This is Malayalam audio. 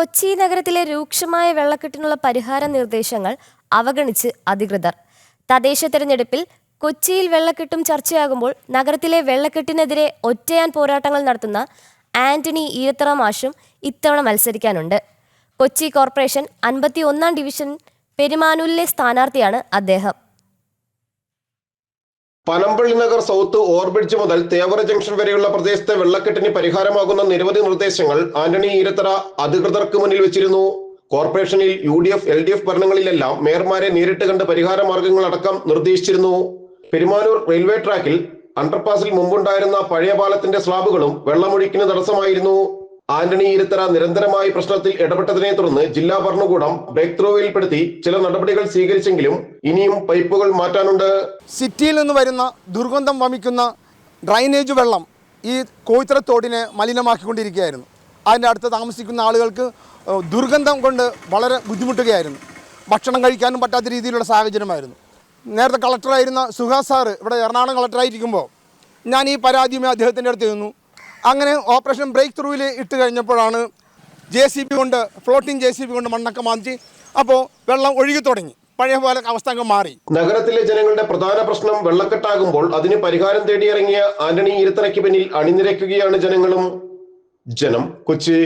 കൊച്ചി നഗരത്തിലെ രൂക്ഷമായ വെള്ളക്കെട്ടിനുള്ള പരിഹാര നിർദ്ദേശങ്ങൾ അവഗണിച്ച് അധികൃതർ. തദ്ദേശ തെരഞ്ഞെടുപ്പിൽ കൊച്ചിയിൽ വെള്ളക്കെട്ടും ചർച്ചയാകുമ്പോൾ നഗരത്തിലെ വെള്ളക്കെട്ടിനെതിരെ ഒറ്റയാൻ പോരാട്ടങ്ങൾ നടത്തുന്ന ആന്റണി ഈരത്തറ മാഷും ഇത്തവണ മത്സരിക്കാനുണ്ട്. കൊച്ചി കോർപ്പറേഷൻ അൻപത്തി ഒന്നാം ഡിവിഷൻ പെരുമാനൂരിലെ സ്ഥാനാർത്ഥിയാണ് അദ്ദേഹം. പനമ്പള്ളി നഗർ സൗത്ത് ഓവർബ്രിഡ്ജ് മുതൽ തേവറ ജംഗ്ഷൻ വരെയുള്ള പ്രദേശത്തെ വെള്ളക്കെട്ടിന് പരിഹാരമാകുന്ന നിരവധി നിർദ്ദേശങ്ങൾ ആന്റണി ഈരത്തറ അധികൃതർക്ക് മുന്നിൽ വെച്ചിരുന്നു. കോർപ്പറേഷനിൽ U D F L D F ഭരണങ്ങളിലെല്ലാം മേയർമാരെ നേരിട്ട് കണ്ട് പരിഹാര മാർഗങ്ങൾ അടക്കം നിർദ്ദേശിച്ചിരുന്നു. പെരുമാനൂർ റെയിൽവേ ട്രാക്കിൽ അണ്ടർപാസിൽ മുമ്പുണ്ടായിരുന്ന പഴയ പാലത്തിന്റെ സ്ലാബുകളും വെള്ളമൊഴുക്കിന് തടസ്സമായിരുന്നു. ആന്റണി ഈരത്തറ നിരന്തരമായി പ്രശ്നത്തിൽ ഇടപെട്ടതിനെ തുടർന്ന് ജില്ലാ ഭരണകൂടം ബ്രേക്ക് ത്രൂവിൽപ്പെടുത്തി ചില നടപടികൾ സ്വീകരിച്ചെങ്കിലും ഇനിയും പൈപ്പുകൾ മാറ്റാനുണ്ട്. സിറ്റിയിൽ നിന്ന് വരുന്ന ദുർഗന്ധം വമിക്കുന്ന ഡ്രൈനേജ് വെള്ളം ഈ കോയിത്തറ തോടിനെ മലിനമാക്കിക്കൊണ്ടിരിക്കുകയായിരുന്നു. അതിന്റെ അടുത്ത് താമസിക്കുന്ന ആളുകൾക്ക് ദുർഗന്ധം കൊണ്ട് വളരെ ബുദ്ധിമുട്ടുകയായിരുന്നു. ഭക്ഷണം കഴിക്കാനും പറ്റാത്ത രീതിയിലുള്ള സാഹചര്യമായിരുന്നു. നേരത്തെ കളക്ടറായിരുന്ന സുഹാസ് സാറ് ഇവിടെ എറണാകുളം കളക്ടറായിരിക്കുമ്പോൾ ഞാൻ ഈ പരാതിയുമായി അദ്ദേഹത്തിന്റെ അടുത്ത് ചെന്നു. അങ്ങനെ ഓപ്പറേഷൻ ബ്രേക്ക് ത്രൂവിൽ ഇട്ട് കഴിഞ്ഞപ്പോഴാണ് ജെ സി ബി കൊണ്ട് ഫ്ലോട്ടിംഗ് ജെ സി ബി കൊണ്ട് മണ്ണൊക്കെ മാന്തി അപ്പോൾ വെള്ളം ഒഴുകി തുടങ്ങി. പഴയ പോലെ അവസ്ഥ അങ്ങ് മാറി. നഗരത്തിലെ ജനങ്ങളുടെ പ്രധാന പ്രശ്നം വെള്ളക്കെട്ടാകുമ്പോൾ അതിന് പരിഹാരം തേടിയിറങ്ങിയ ആന്റണി ഇരുത്തറയ്ക്ക് പിന്നിൽ അണിനിരക്കുകയാണ് ജനങ്ങളും. ജനം കൊച്ചി